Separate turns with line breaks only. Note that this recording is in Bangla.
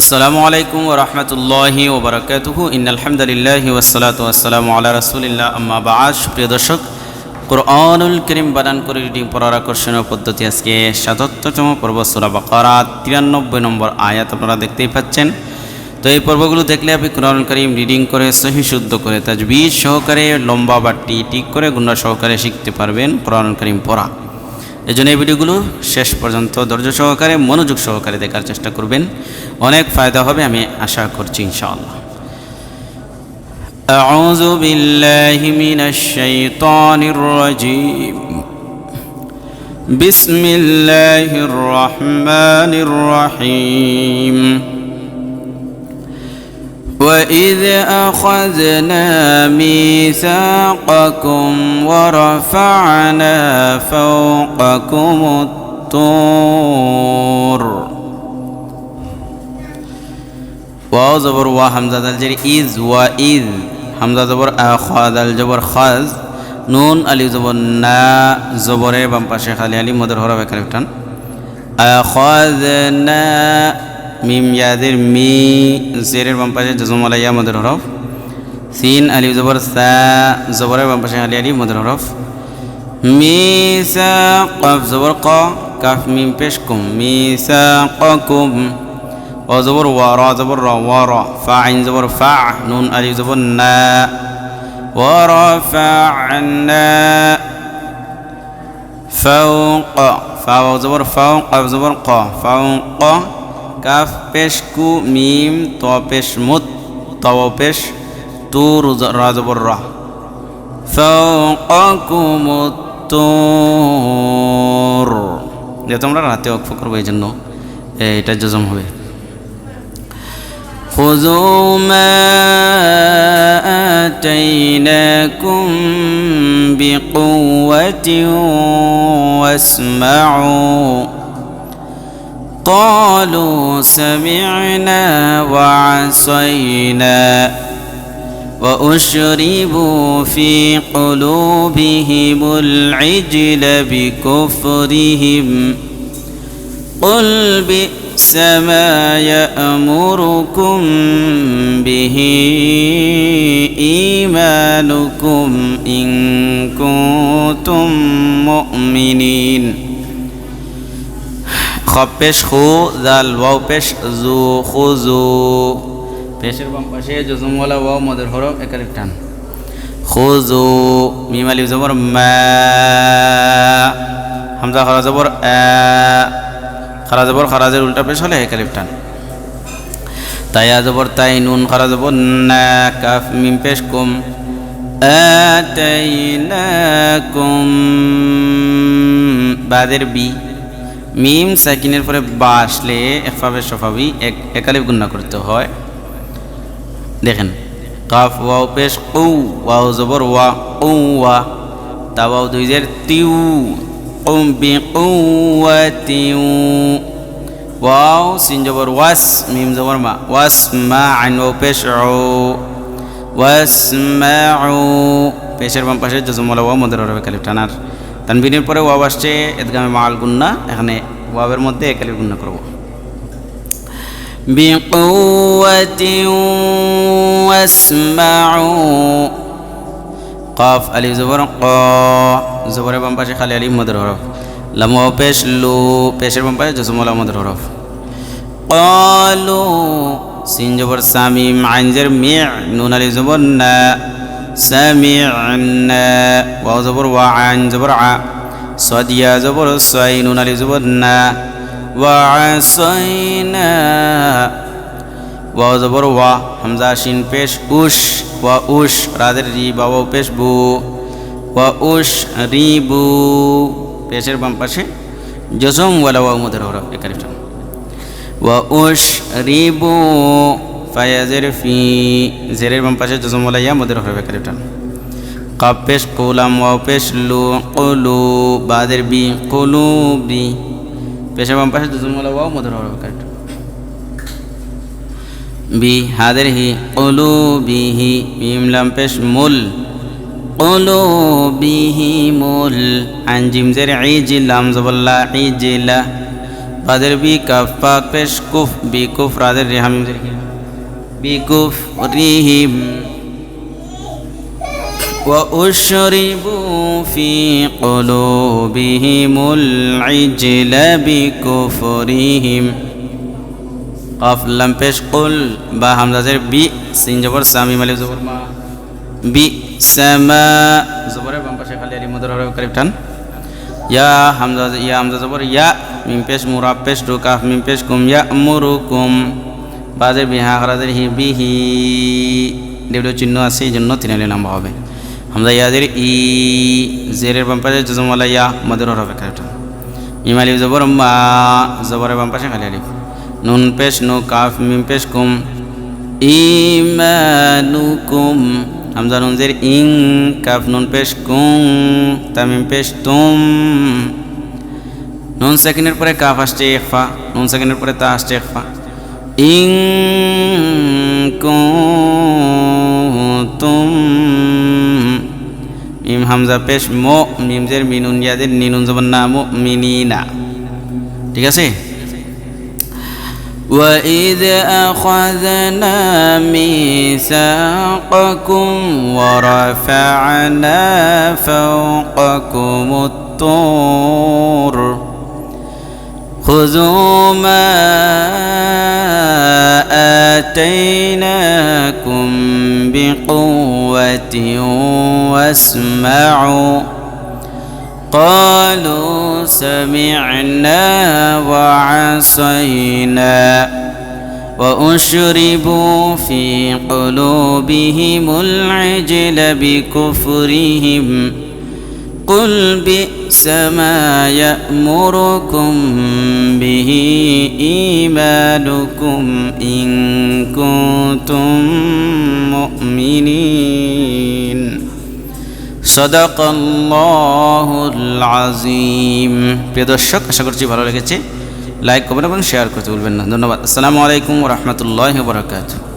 আসসালামু আলাইকুম রহমতুল্লাহি ওবরাকাতুহ ইন আলহামদুলিল্লাহ ওসালাত আসসালামু আল্লাহ রসুলিল্লাহ। আম্মা বাস প্রিয় দর্শক, কোরআনুল করিম বানান করে রিডিং পড়ার আকর্ষণীয় পদ্ধতি আজকে সাতাত্তরতম পর্ব সুরা বাকারা, তিরানব্বই নম্বর আয়াত আপনারা দেখতেই পাচ্ছেন। তো এই পর্বগুলো দেখলে আপনি কোরআনুল করিম রিডিং করে, সহি শুদ্ধ করে, তাজবিজ সহকারে, লম্বা বা টি টিক করে গুন্ডা সহকারে শিখতে পারবেন কোরআনুল করিম পড়া। এই জন্য এই ভিডিওগুলো শেষ পর্যন্ত ধৈর্য সহকারে মনোযোগ সহকারে দেখার চেষ্টা করবেন অনেক ফায়দা হবে আমি আশা করছি ইনশাআল্লাহ أعوذ بالله من الشيطان الرجيم بسم الله الرحمن الرحيم وإذ أخذنا ميثاقكم ورفعنا فوقكم الطور ওয়াও জবর ওয়া হামজা দাল জের ইজ ওয়া ইজ হামজা জবর আ খা দাল জবর খাজ নুন আলি জবর না জবরের বাম পাশে খালি আলি মদের হরফ এখানে টান আখাযনা মিম ইয়াদের মি জেরের বাম পাশে জজম আলাইয়া মদের হরফ সিন আলি জবর সা জবরের বাম পাশে আলি আলি মদের হরফ মিসা কফ জবর ক কাফ মিম পেশ কুম মিসা কুম وزبر ورا زبر را ورا فاعل زبر فاع نون ألف زبر نا ورفعنا فوق فاو زبر فوق قف زبر ق فوق কাফ পেশ কু মিম ত পেশ মুত তব পেশ তুর রা জবর রা فوقكم الطور যেহেতু আমরা রাতে অক্ষ করবো এই জন্য এটা জজম হবে خذوا ما آتيناكم بقوة واسمعوا قالوا سمعنا وعصينا وأشربوا في قلوبهم العجل بكفرهم قل بئس ما يأمركم به إيمانكم إن كنتم مؤمنين খপেশ খু, জাল ওয়াও পেশ, জু খুজু পেশের বাম পাশে জজমওয়ালা ওয়াও, মদের হরফ একালিফ টান। খুজু মিম, আলিফ, জবর, মা। হামজা, খরা, জবর খারা, জবর, খারাজের উল্টা পেশ হলে একালিফ টান। তাইয়া জবর, তাই, নুন, খারা, জবর, না। কাফ, মিম, পেশ, কুম। আতাইনাকুম। বাদের বি। মিম সাইকিনের পরে বা আসলে একফাবে সফাবি এক একালিফ গুন্না করতে হয়। দেখেন, কাফ, ওয়াও, পেশ কৌ ওয়াও, জবর, ওয়া কৌ ওয়া তা ওয়াও দুই জের, তিউ কৌম বি কৌ ওয়া, তিউ, ওয়াও, সিন জবর, ওয়াস, মিম জবর, মা, ওয়াস, মা, আইন ওয়াও পেশ, ও, ওয়াস, মা পেশের বাম পাশে জজমলা ওয়া মদের রবে কালিফ টানার তানবিনের পরে ওয়াব আসছে এদগামে মাল গুন্না এখানে ওয়াবের মধ্যে একালিফ গুন্না করব بقوة واسمعوا قاف ألف زبر قا জবরের বাম পাশে খালি আলিফ মদের হরফ লাম পেশ লু পেশের বাম পাশে জসমলা মদের হরফ قالوا সিন জবর সামিম আইন জের মি নুন আলিফ জবর না সামি'না ওয়া জবর ওয়া আইন জবর আ সাদিয়া জবর সাই নুন আলিফ জবর না ওয়া আসাইনা ওয়া জবর ওয়া হামজা শিন পেশ উশ ওয়া উশ রাদের রি বাবা পেশ বু ওয়া উশ রিবু পেশের বাম পাশে জজম ওয়ালা ওয়া মদের হরফ একারিফটা ওয়া উশ রিবু ফায়াজের ফি জেরের বাম পাশে জজম ওয়ালা ইয়া মদের হরফ একারিফটা কাপ পেশ কুলাম ওয়া পেশ লু কুলু বাদের বি কুলু বি পেশের বাম পাশে জজম ওয়ালা ওয়া মদের হরফ একারিফটা বি হাদের হি কুলু বিহি মিম লাম পেশ মুল قلوبهم العنجم زر عجل لام زبلا عجل বাদের বি কাফ পাক পেশ কুফ বি কুফ রাদের রেহামিম بكفرهم وأشربوا في قلوبهم العجل بكفرهم قف لم پیش قل با حمزہ زیر بي سين جبر سامي ملي زبر ما بي سما زبر بم پشے خالی علي مدر اور قریب ٹھن یا حمزہ يا حمزہ زبر يا من پیش مراب پیش رو کاف میم پیش کم یا امرکم বাজের বিহা খরাজের হি বিহি ডেবলিউ চিহ্ন আছে, এই জন্য তিনালি নাম্বার হবে। হামজা ইয়াদের ই, জেরের বাম পাশে জজমালা ইয়া মদের হরফ কারিফ টান মিম জবর মা, জবরের বাম খালি আলিফ নুন পেশ নু, কাফ মিম পেশ কুম। ইমানুকুম, হামজা নুন জের ইং, কাফ নুন পেশ কুং তামিম পেশ তুম। নুন সেকেন্ডের পরে কাফ আসছে একফা নুন সেকেন্ডের পরে তা আসছে একফা ইং তুম মিম হামজা পেশ মো মিম জের মিনুন ইয়াদের নিনুন জবন না মো মিনিনা ঠিক আছে وإذ أخذنا ميثاقكم ورفعنا فوقكم الطور خذوا ما آتيناكم بقوة واسمعوا. قالوا سمعنا وعصينا وأشربوا في قلوبهم العجل بكفرهم. قل بئس ما يأمركم به إيمانكم إن كنتم مؤمنين صدق الله العظيم প্রিয় দর্শক আশা করছি ভালো লেগেছে লাইক করবেন এবং শেয়ার করতে ভুলবেন না ধন্যবাদ আসসালামু আলাইকুম রহমতুল্লাহ বরকাত